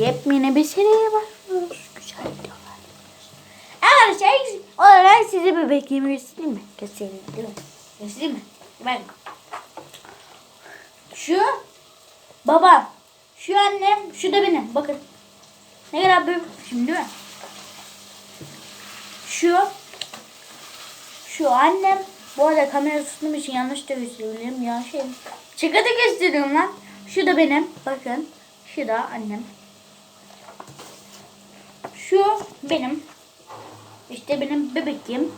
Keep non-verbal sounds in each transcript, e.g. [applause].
yepyeni bir seriye başlıyoruz. Güzel videolar. Arkadaşlar ilk olarak size bir bekleyimi göstereyim mi? Göstereyim değil mi? Göstereyim mi? Ben. Şu babam. Şu annem. Şu da benim. Bakın. Ne kadar büyük şimdi mi? Şu şu annem bu arada kamera tuttuğum için yanlış da gösterebilirim ya şey. Da gösteriyorum lan. Şu da benim. Bakın. Şu da annem. Şu benim. İşte benim bebekim.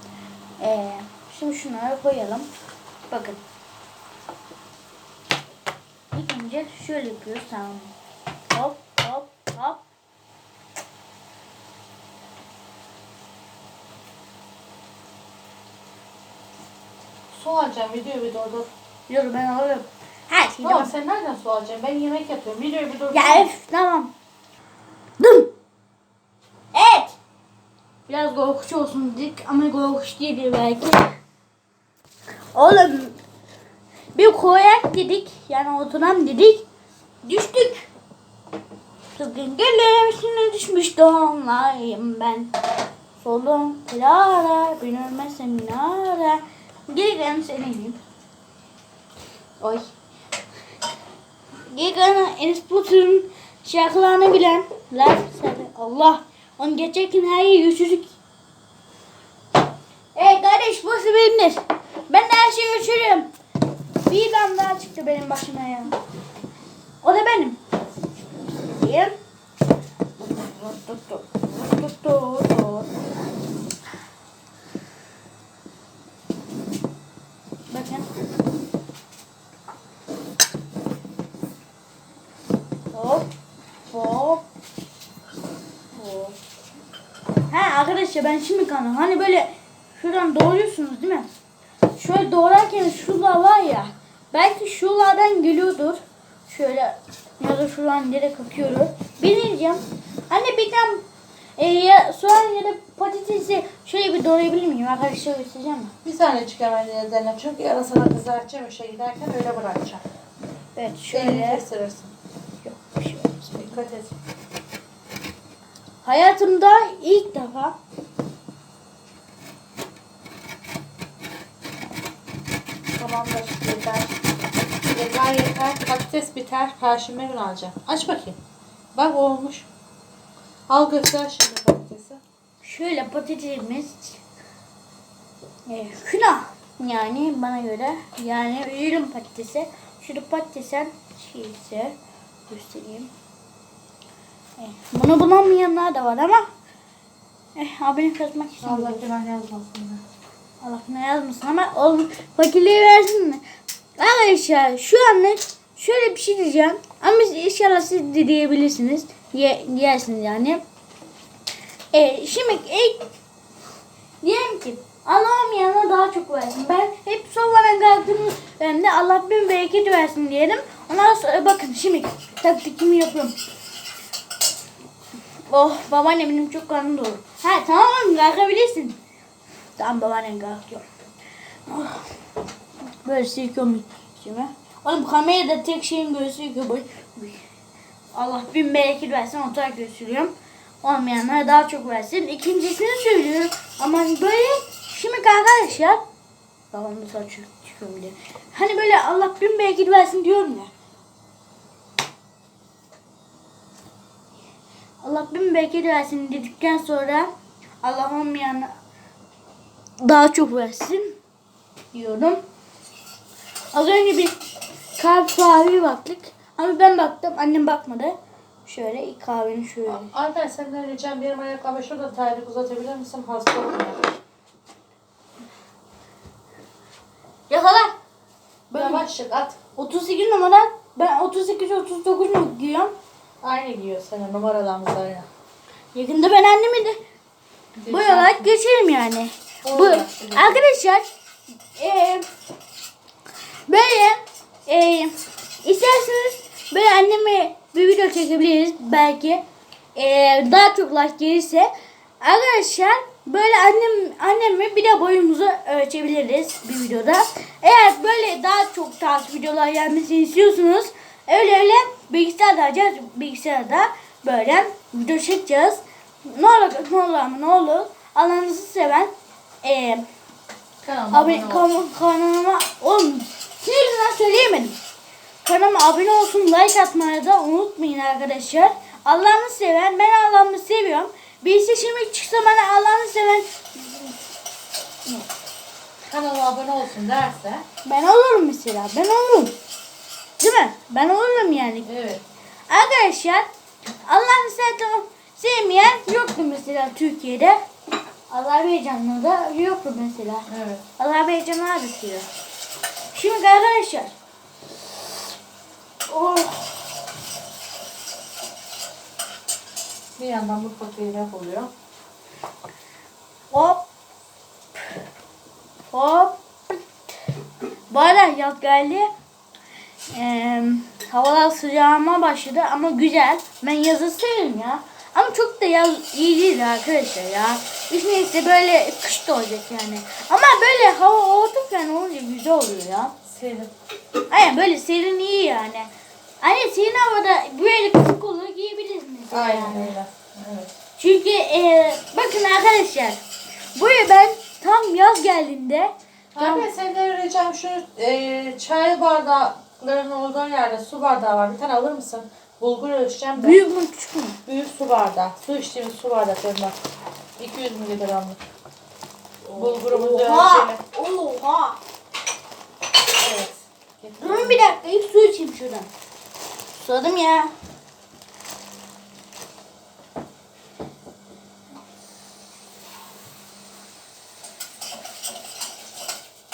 Ee, şimdi şunları koyalım. Bakın. İlk önce şöyle yapıyoruz tamam. Hop hop hop. Su alacağım video bir durdur. Yürü ben alırım. Her şeyi tamam. sen nereden su alacaksın? Ben yemek yapıyorum. Videoyu bir durdur. Ya öf tamam. Dım. Biraz korkuş olsun dedik ama korkuş değil belki. Oğlum bir koyak dedik yani oturan dedik. Düştük. Kızgın gölgesine düşmüş donlayım ben. Solum kılara, binilmezse minare. Gelin senin. Oy. Giga'nın Enes Batur'un şarkılarını bilenler Allah onu geçerken her yeri götürdük. Ey kardeş bu benimdir. Ben de her şeyi götürüyorum. Bir ben daha çıktı benim başıma ya. O da benim. Diyeyim. Bakın. Hop. Hop. Hop. Ha arkadaşlar ben şimdi kanım. Hani böyle şuradan doğruyorsunuz değil mi? Şöyle doğrarken şuralar var ya. Belki şuralardan geliyordur. Şöyle ya da şuradan direkt akıyordur. Bilmeyeceğim. Anne bir tane e, ya, soğan ya da patatesi şöyle bir doğrayabilir miyim? Arkadaşlar göstereceğim mi? Bir tane çık hemen elden. Çünkü ara sana kızartacağım işe giderken öyle bırakacağım. Evet Elini şöyle. kestirirsin. Yok, bir şey olmaz. Dikkat et. Hayatımda ilk defa Tamamdır. Yeter. Yeter yeter. Patates biter. Perşembe günü alacağım. Aç bakayım. Bak olmuş. Al göster şimdi patatesi. şöyle patatesimiz e, günah yani bana göre yani ürün patatesi şurada patatesen şeyse göstereyim. E, bunu bulamayanlar da var ama eh, abini kazmak için Allah günah yazmasın. Allah ne yazmasın ama oğlum fakirliği versin mi? Arkadaşlar şu anlık şöyle bir şey diyeceğim. Ama inşallah siz de diyebilirsiniz. Ye, yersiniz yani. E, şimdi ilk diyelim ki Allah'ım yanına daha çok versin. Ben hep sonradan kalktığım dönemde Allah bin bereket versin diyelim. Ondan sonra bakın şimdi taktikimi yapıyorum. Oh babaanne benim çok karnım doğru. Ha tamam kalkabilirsin. Tamam babaannem kalkıyor. Oh. Böyle silkiyorum içime. Oğlum kamerada tek şeyin göğsü yıkıyor. Allah bin bereket versin otarak gösteriyorum. Olmayanlara daha çok versin. İkincisini söylüyorum. Ama böyle şimdi arkadaşlar babam da saç çıkıyorum diye. Hani böyle Allah bin bereket versin diyorum ya. Allah bin bereket versin dedikten sonra Allah olmayana daha çok versin diyorum. Az önce bir kalp kahve baktık. Ama ben baktım. Annem bakmadı. Şöyle ilk kahveni şöyle. Alper senden ricam benim ayakkabı şurada terlik uzatabilir misin? Hasta olma. Yakala. Yavaş çık at. 38 numara. Ben 38 39 mu giyiyorum? Aynı giyiyor senin numaralarımız aynı. Yakında ben annemi de boyarak geçerim yani. Bu Olmaz. arkadaşlar eee böyle eee isterseniz böyle anneme bir video çekebiliriz belki eee daha çok like gelirse arkadaşlar böyle annem annemi bir de boyumuzu ölçebiliriz bir videoda. Eğer böyle daha çok tarz videolar gelmesini istiyorsunuz öyle öyle bilgisayarda açacağız. Bilgisayarda böyle video çekeceğiz. Ne olur ne olur ama ne olur Allah'ınızı seven eee Kanalıma abone kan- kanalıma oğlum sinirden söyleyemedim. Kanalıma abone olsun like atmayı da unutmayın arkadaşlar. Allah'ını seven ben Allah'ımı seviyorum. Birisi şimdi çıksa bana Allah'ını seven Kanalıma abone olsun derse. ben olurum mesela ben olurum. Değil mi? Ben olurum yani. Evet. Arkadaşlar Allah'ını seven sevmeyen yoktu mesela Türkiye'de. Allah heyecanlı da yoktu mesela. Evet. Allah heyecanı aratıyor. Şimdi arkadaşlar. Oh. Bir yandan bu fakirlik oluyor. Hop. Hop. Bu arada yaz geldi. Ee, havalar sıcağıma başladı ama güzel. Ben yazı severim ya. Ama çok da yaz iyi değil arkadaşlar ya. Üç neyse böyle kış da olacak yani. Ama böyle hava orta falan olunca güzel oluyor ya. Serin. Aynen böyle serin iyi yani. Aynen serin havada böyle kısa kollu giyebiliriz mesela. Aynen yani. öyle. Evet. Çünkü e, bakın arkadaşlar. Buraya ben tam yaz geldiğinde tam, Abi senden ricam şu e, çay bardaklarının olduğu yerde su bardağı var. Bir tane alır mısın? Bulgur ölçeceğim de. büyük mü küçük mü? Büyük su bardağı. Su içtiğimiz su bardaklarından. 200 miligramlık. Bulgurumuzu Oha! ölçelim. Oha! Evet. Getir. Durun bir dakika ilk su içeyim şuradan. Susadım ya.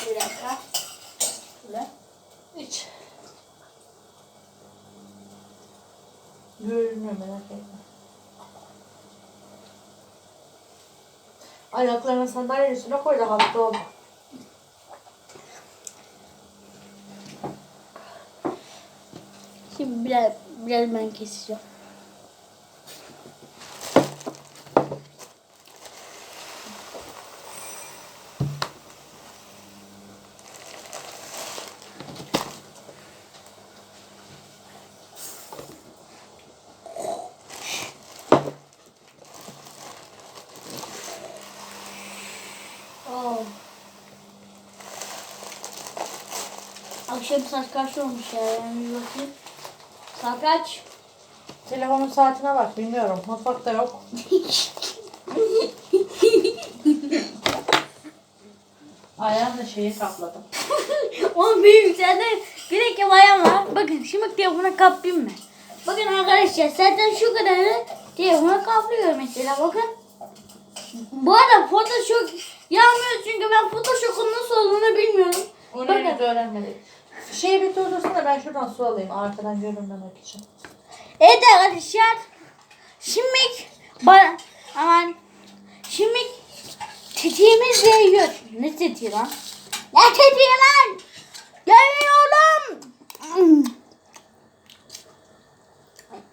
Bir dakika. Şöyle. İç. Görünmüyor merak etme. Ayaklarını sandalyenin üstüne koy da hasta olma. Şimdi biraz, biraz ben keseceğim. Saat kaç olmuş ya? Yani bir bakayım. Saat kaç? Telefonun saatine bak bilmiyorum. Mutfakta yok. [laughs] Ayağımla şeyi kapladım. [laughs] Oğlum benim yükseldi. Bir dakika bayam var. Bakın şimdi telefona kaplayayım mı? Bakın arkadaşlar zaten şu kadarı telefona kaplıyor mesela bakın. Bu arada Photoshop yanmıyor çünkü ben Photoshop'un nasıl olduğunu bilmiyorum. Onu Bakın. henüz öğrenmedik. Şeyi bir durdursana ben şuradan su alayım arkadan görünmemek için. Evet arkadaşlar. Şimdi bana aman şimdi tetiğimiz değiyor. Ne tetiği lan? Ne tetiği lan? Görüyorum.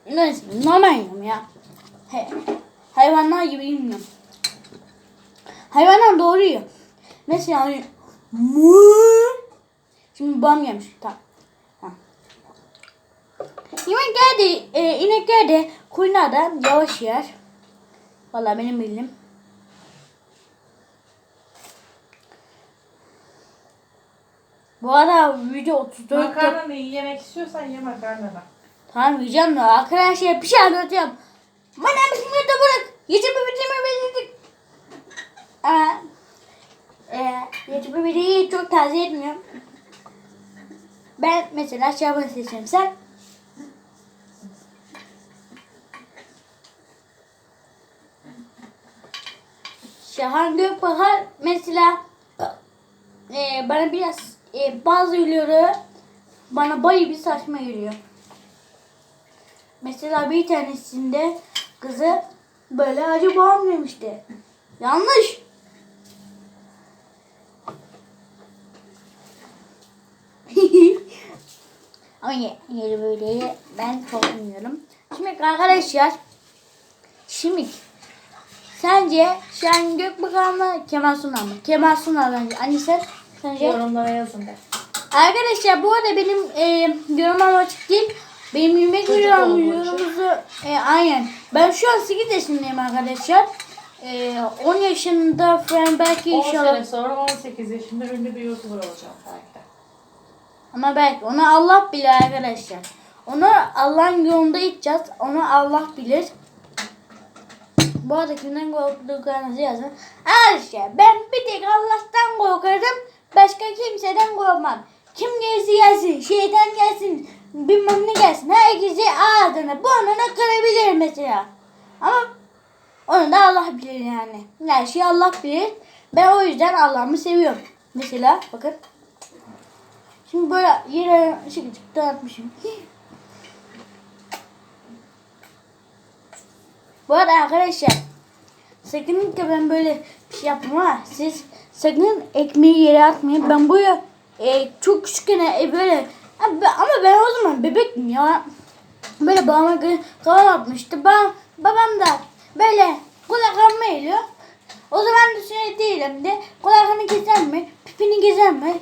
Neyse normal yiyorum ya. He, hayvanlar gibi yemiyorum. Hayvanlar doğru yiyor. Mesela mu bam yemiş. Tamam. Tamam. İnekler de, e, inekler de koyunlar da yavaş yer. Vallahi benim bildiğim. Bu arada video 34 dak- Makarnanı yemek istiyorsan ye makarnanı. Tamam yiyeceğim de arkadaşlar bir şey anlatıyorum. Bana bizim yurtta bırak. Yiyeceğim bitirme belirledik. Ama e, yiyeceğim biberiyi çok tavsiye etmiyorum. Ben mesela şabanı seçiyorum. Sen? Şahan Gökbahar mesela e, bana biraz e, bazı ürünleri bana bayağı bir saçma geliyor. Mesela bir tanesinde kızı böyle acı bağım yemişti. Yanlış. Ye, yeri böyle ben korkmuyorum. Şimdi arkadaşlar şimdi Sence Şahin Gökbakan mı Kemal Sunal mı? Kemal Sunal bence. Anne sen? Sence? Yorumlara yazın de. Arkadaşlar bu arada benim e, yorumum açık değil. Benim yemek yorumumuzu e, aynen. Ben şu an 8 yaşındayım arkadaşlar. E, 10 yaşında falan belki 10 inşallah. sene sonra 18 yaşında ünlü bir YouTuber olacağım belki. Ama belki onu Allah bilir arkadaşlar. Onu Allah'ın yolunda gideceğiz. Onu Allah bilir. Bu arada kimden korktuklarınızı yazın. Arkadaşlar ben bir tek Allah'tan korkarım. Başka kimseden korkmam. Kim gelirse gelsin. Şeytan gelsin. Bilmem ne gelsin. Herkesi ağzını burnunu kırabilir mesela. Ama onu da Allah bilir yani. Her şeyi Allah bilir. Ben o yüzden Allah'ımı seviyorum. Mesela bakın. Şimdi böyle yere ışık dağıtmışım. Bu arada arkadaşlar sakın ki ben böyle bir şey yapmam. Siz sakın ekmeği yere atmayın. Ben bu e, çok küçükken e, böyle ben- ama ben o zaman bebektim ya. Böyle babama kalan atmıştı. Babam, babam da böyle kulaklarımı eğiliyor. O zaman da şey değilim de kulaklarını gezer mi? Pipini gezer mi?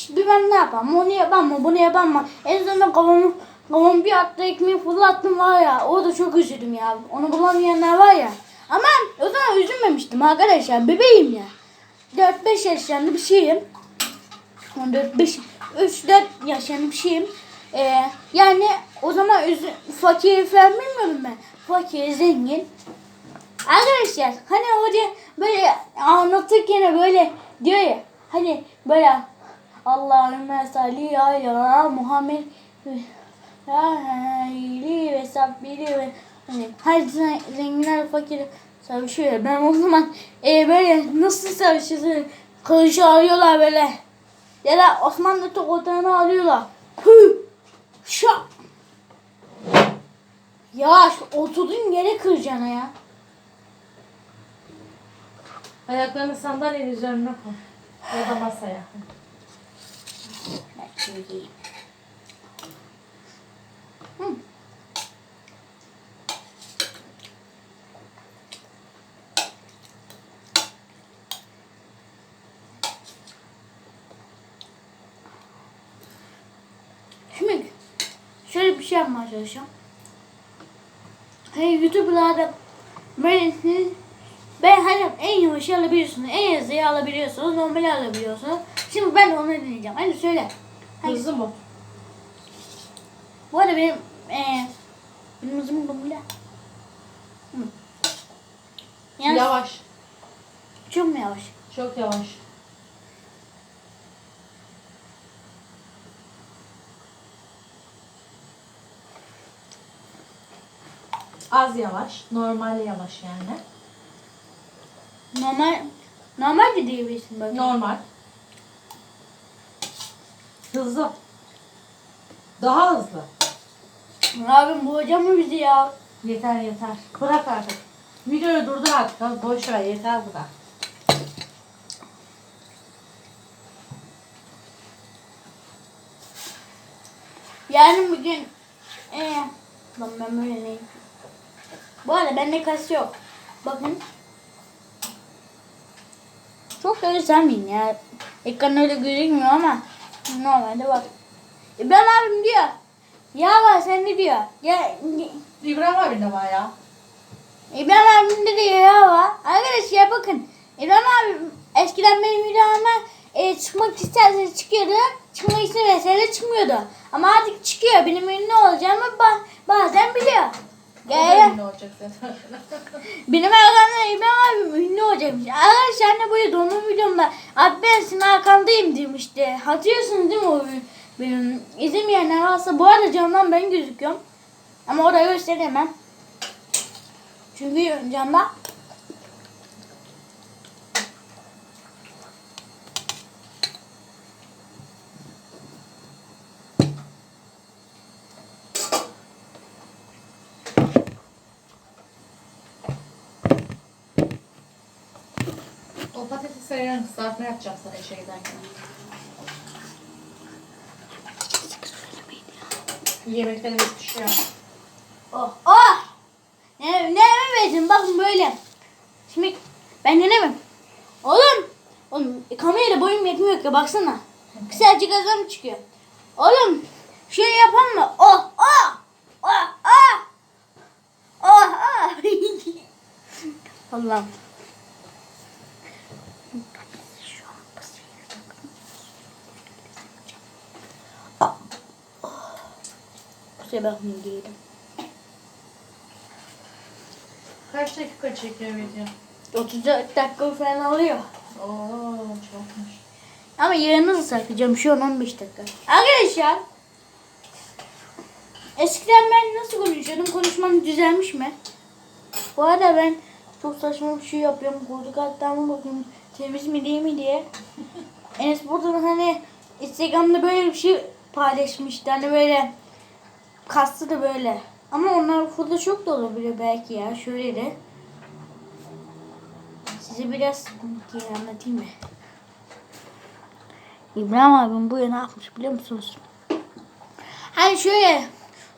İşte bilmem ne yapalım. Onu yapamam mı? Bunu yapamam mı? En sonunda kafamı, kafamı bir attı ekmeği fırlattım var ya. O da çok üzüldüm ya. Onu bulamayanlar var ya. Ama o zaman üzülmemiştim arkadaşlar. Bebeğim ya. 4-5 yaşlarında bir şeyim. 14, 5, 3, 4 yaşlarında bir şeyim. Ee, yani o zaman üzü, fakir falan bilmiyordum ben. Fakir, zengin. Arkadaşlar hani hoca böyle anlatırken böyle diyor ya hani böyle Allahümme salli ala Muhammed Ali ve sabbili ve hani her zenginler fakir savaşıyor. Ben o zaman e, böyle nasıl savaşıyorsun? Kılıcı alıyorlar böyle. Ya da Osmanlı tokatlarını alıyorlar. Hü! Şak! Ya oturduğun yere kıracaksın ya. Ayaklarını sandalyenin üzerine koy. Ya da masaya. Şöyle giyeyim. Şimdi şöyle bir şey yapmaya çalışacağım. Hani YouTube'larda böyle ben hani en yavaş alabiliyorsunuz, en hızlıyı alabiliyorsunuz, normal alabiliyorsunuz. Şimdi ben onu deneyeceğim. Hadi söyle. Hızlı mı? Bu arada benim eee benim hızım böyle. Yalnız Yavaş. çok mu yavaş? Çok yavaş. Az yavaş. Normal yavaş yani. Normal normal de diyebilirsin böyle. Normal. Hızlı. Daha hızlı. Abim boğacak mı bizi ya? Yeter yeter. Bırak artık. Videoyu durdur artık. Boş ver yeter da. Yarın bugün eee lan ben böyle neyim? Bu arada bende kas yok. Bakın. Çok da öyle sanmayın ya. Ekran öyle gözükmüyor ama normalde bak. İbrahim abim diyor. Ya var sende diyor. Ya İbrahim abi de var ya. İbrahim abimde de ya var. Arkadaşlar bakın. İbrahim abim eskiden benim videoma e, çıkmak isterse çıkıyordu. Çıkmak istemese de çıkmıyordu. Ama artık çıkıyor. Benim ünlü olacağımı ba- bazen biliyor. Gel. ünlü olacak zaten. [laughs] Benim İbrahim abim ünlü olacakmış. Arkadaşlar ne böyle donum videomda abi ben senin arkandayım demişti. Hatırlıyorsunuz değil mi o benim izlemeyenler varsa bu arada camdan ben gözüküyorum. Ama orayı gösteremem. Çünkü camda o patatesi yarın kızartma yapacağım sana işe giderken. Yemeklerimiz pişiyor. Oh, oh! Ne, ne verdin? Bakın böyle. Şimdi ben denemem. Oğlum. Oğlum kamerayla boyum yetmiyor ki baksana. Kısacık azam çıkıyor. Oğlum şey yapan mı? Oh oh oh oh oh oh. [laughs] Allah'ım. Şu an basıyorum. Bakmayın diyelim. Kaç dakika çekiyor video? 34 dakika falan alıyor. Oo çokmuş. Ama yarını saklayacağım şu an 15 dakika. Arkadaşlar. Eskiden ben nasıl konuşuyordum? Konuşmam düzelmiş mi? Bu arada ben çok saçma bir şey yapıyorum. Koltuk altlarıma bakıyorum. Temiz mi değil mi diye. [laughs] Enes buradan hani Instagram'da böyle bir şey paylaşmıştı. Hani böyle kastı da böyle. Ama onlar burada çok da olabilir belki ya. Şöyle de. Size biraz anlatayım mı? İbrahim abim bu ne yapmış biliyor musunuz? Hani şöyle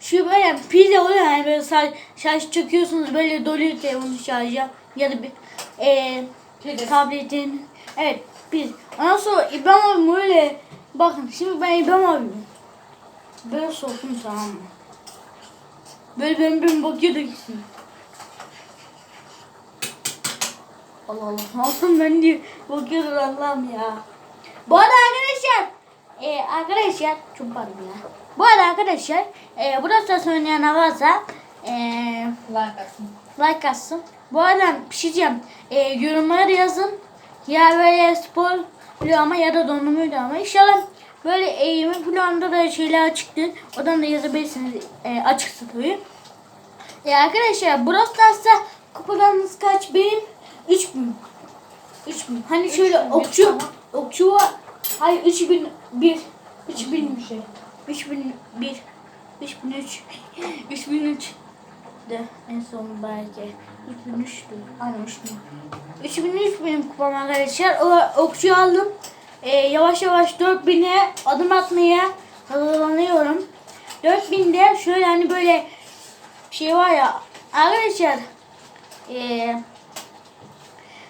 şu böyle pil oluyor hani böyle şarj, şarj çekiyorsunuz böyle doluyor telefonu şarja ya da bir e, tabletin evet pil. Ondan sonra İbrahim abim öyle bakın şimdi ben İbrahim abim böyle soktum tamam mı? Böyle ben ben bakıyordu gitsin. Allah Allah yaptım ben diye bakıyordum Allah'ım ya. Bu arada arkadaşlar e, arkadaşlar çok pardon ya. Bu arada arkadaşlar e, burası oynayan varsa e, Like atın. like atsın. Bu arada bir şey diyeceğim. E, yorumlara da yazın. Ya böyle spor ama ya da donanımıydı ama inşallah böyle eğimin planında da şeyler çıktı. Oradan da yazabilirsiniz. E, açıksa tabii. E, arkadaşlar Brawl Stars'ta kupalarınız kaç? Benim 3000. 3000. Hani şöyle 3000, okçu tamam. okçu var. Hayır 3001. 3000 bir şey. 3001 3003 3003 de en son belki 3003'tü. Aynen 3003. 3003 benim kupam arkadaşlar. O okçu aldım. Ee, yavaş yavaş 4000'e adım atmaya hazırlanıyorum. 4000'de şöyle hani böyle şey var ya arkadaşlar ee,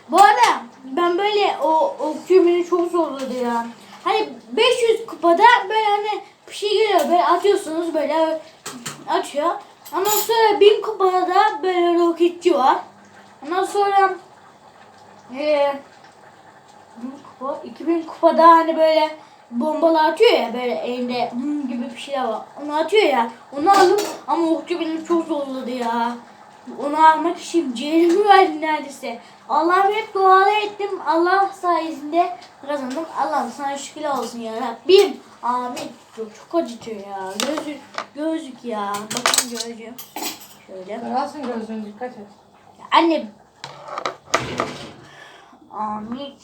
bu arada ben böyle o okçu beni çok zorladı ya. Hani 500 kupada böyle hani bir şey geliyor böyle atıyorsunuz böyle atıyor. Ondan sonra 1000 kupada böyle roketçi var. Ondan sonra eee 1000 kupa, 2000 kupada hani böyle bombalı atıyor ya böyle elinde mum gibi bir şeyler var. Onu atıyor ya. Onu aldım ama okçu beni çok zorladı ya. Onu almak için ciğerimi verdim neredeyse. Allah'ım hep dua ettim. Allah sayesinde kazandım. Allah'ım sana şükür olsun ya Rabbim. Amin. Çok, çok acıtıyor ya. Gözlük, gözlük ya. Bakın gözlüğüm. Şöyle. Karalsın gözlüğünü dikkat et. Anne. Amin.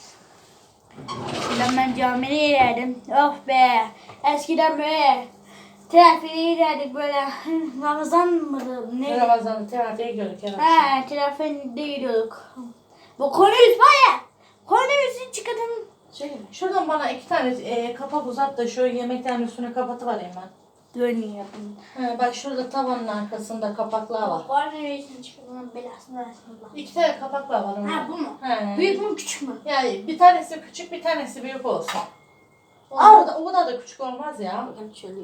Eskiden ben camiye ilerdim. Oh be. Eskiden böyle trafiğe ilerdik böyle. [laughs] Ramazan mıydı? Ne? Ramazan'da terapiye gidiyorduk herhalde. Ha, trafiğe gidiyorduk. Bu koronavirüs var ya. Koronavirüsü çıkardım. Şey, şuradan bana iki tane e, kapak uzat da şu yemeklerin üstüne kapatıvereyim ben. Dönüyor. Ha, bak şurada tavanın arkasında kapaklar var. Koronavirüsün çıkardım belasını versin Allah. İki tane kapaklar var. onun. Ha bu mu? He. Büyük mü küçük mü? Yani bir tanesi küçük bir tanesi büyük olsun. O, Al. kadar, o kadar da küçük olmaz ya. Bakın şöyle.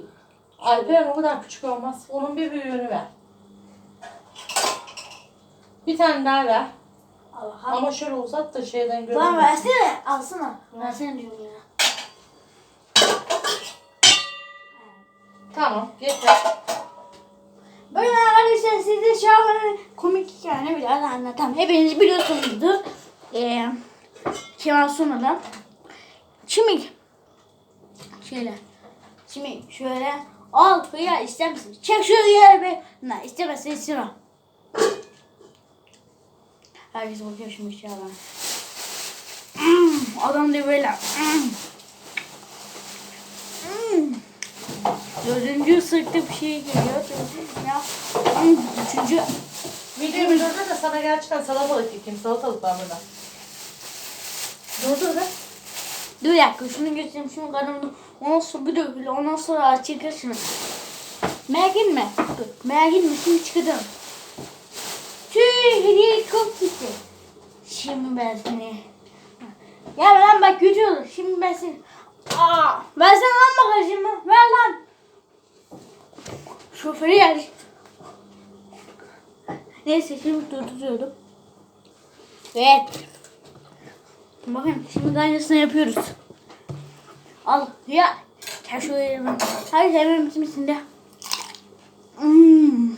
Alperen o kadar küçük olmaz. Onun bir büyüğünü ver. Bir tane daha ver. Allah Ama şöyle uzat da şeyden Tamam görünmesin. versene. Alsana. Versene diyorum ya. Tamam yeter. Böyle arkadaşlar size şu an komik hikayeni biraz anlatam. Hepiniz biliyorsunuzdur. Ee, Kemal Sunal'dan. Şimdi şöyle. Şimdi şöyle al hıyar ister misin? Çek şu hıyarı be. Ne istemezsin istemem. Herkes bakıyor şimdi şu an. Hmm, adam diyor böyle. Hmm. Hmm. Isırıkta bir şey geliyor. Ya. Hmm, Üçüncü. Videoyu bir durdur da sana gerçekten salatalık yıkayım. Salatalık var burada. Durdur be. Dur bir dakika şunu göstereyim şunu karnımda. Ondan sonra bir dökülü ondan sonra çıkar şunu. Merak etme. Dur merak etme şimdi çıkardım. Tüh hediye çok gitti. Şimdi ben seni. Ya lan bak kötü olur. Şimdi ben seni. Aa, sana lan bagajımı. Ver lan. Şoförü yer. Neyse şimdi durduruyordum. Evet. Bakın şimdi aynısını yapıyoruz. Al ya. Gel şöyle ben. Hadi hemen misin de. Hmm.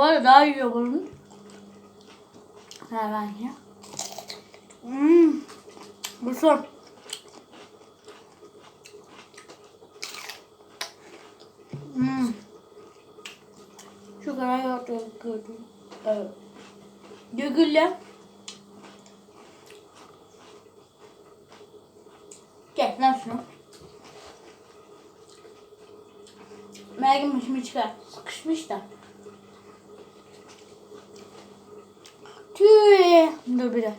Bu arada daha iyi bunun. Ver ben ya. Hmm. Bu son. Hmm. Şu kadar gördüm. Evet. Dögülle. Gel lan şunu. Meryem şimdi çıkar. Sıkışmış da. Tüh. Dur bir dakika.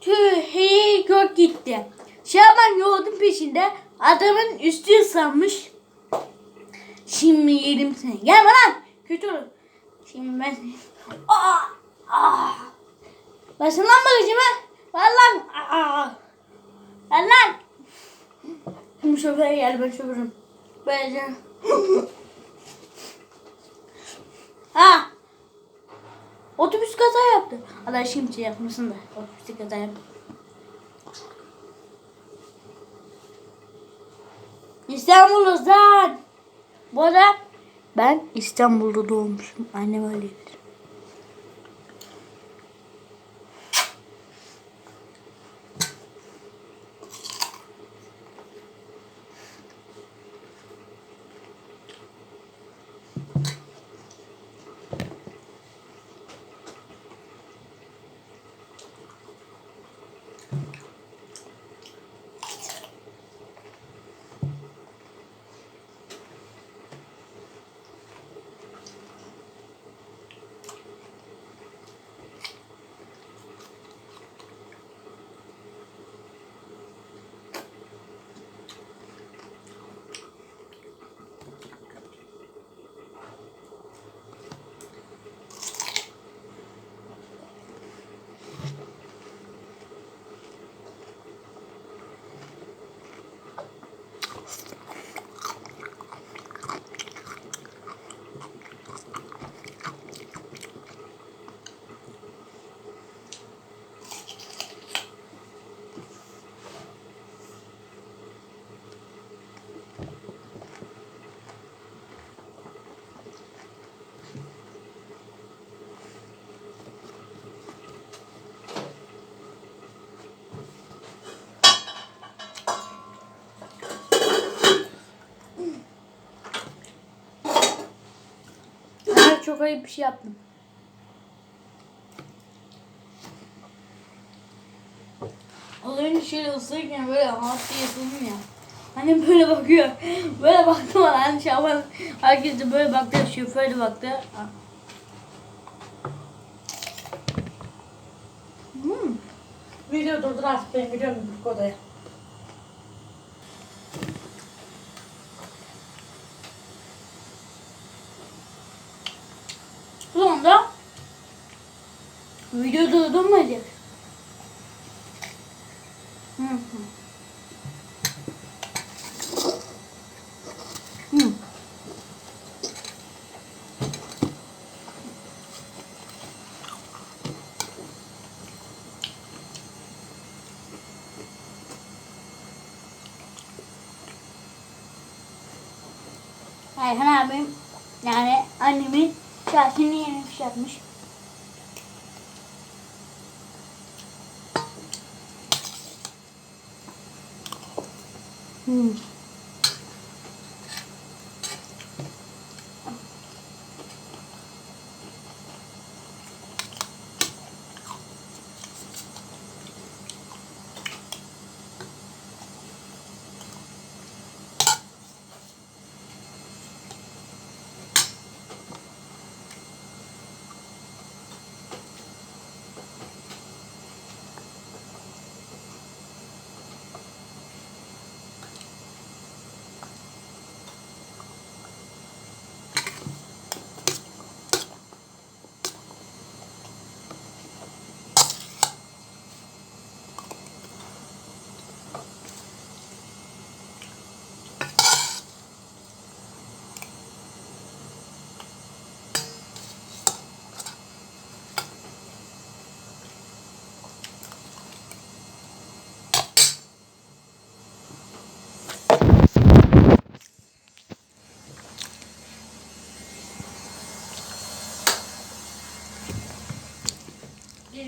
Tüh. Gök gitti. Şaban yoğurdun peşinde. Adamın üstü ıslanmış. Şimdi yedim seni. Gelme lan. Kötü olur. Şimdi ben seni. Aa! Aa! Basın lan lan. Aa! Ver. Şimdi şoföre gel ben şoförüm. Böylece. [laughs] ha. Otobüs kaza yaptı. Allah şimdi şey yapmasın da. Otobüs kaza yaptı. İstanbul'dan. Bu arada ben İstanbul'da doğmuşum. Annem öyleydi. Ben çok ayıp bir şey yaptım. Olayın şöyle ısırırken böyle hat diye ısırdım ya. Annem böyle bakıyor. Böyle baktı bana. Hani Şaban herkes de böyle baktı. Şoför de baktı. Hmm. Video durdur artık ben gidiyorum bu odaya. Sonra video. Hı hı. Hı. Ayhan abim yani annemin yemiş yapmış. Hmm.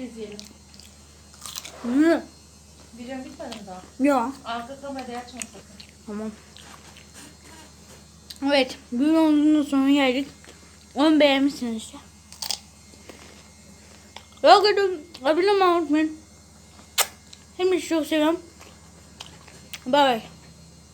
Biz yiyelim. Hı. Videom bitmedi mi daha? Ya. Arka kamerayı açma sakın. Tamam. Evet. Videomuzun sonuna geldik. Onu beğenmişsiniz ya. Yok edin. Abone olmayı unutmayın. Hepinizi çok seviyorum. Bye bye.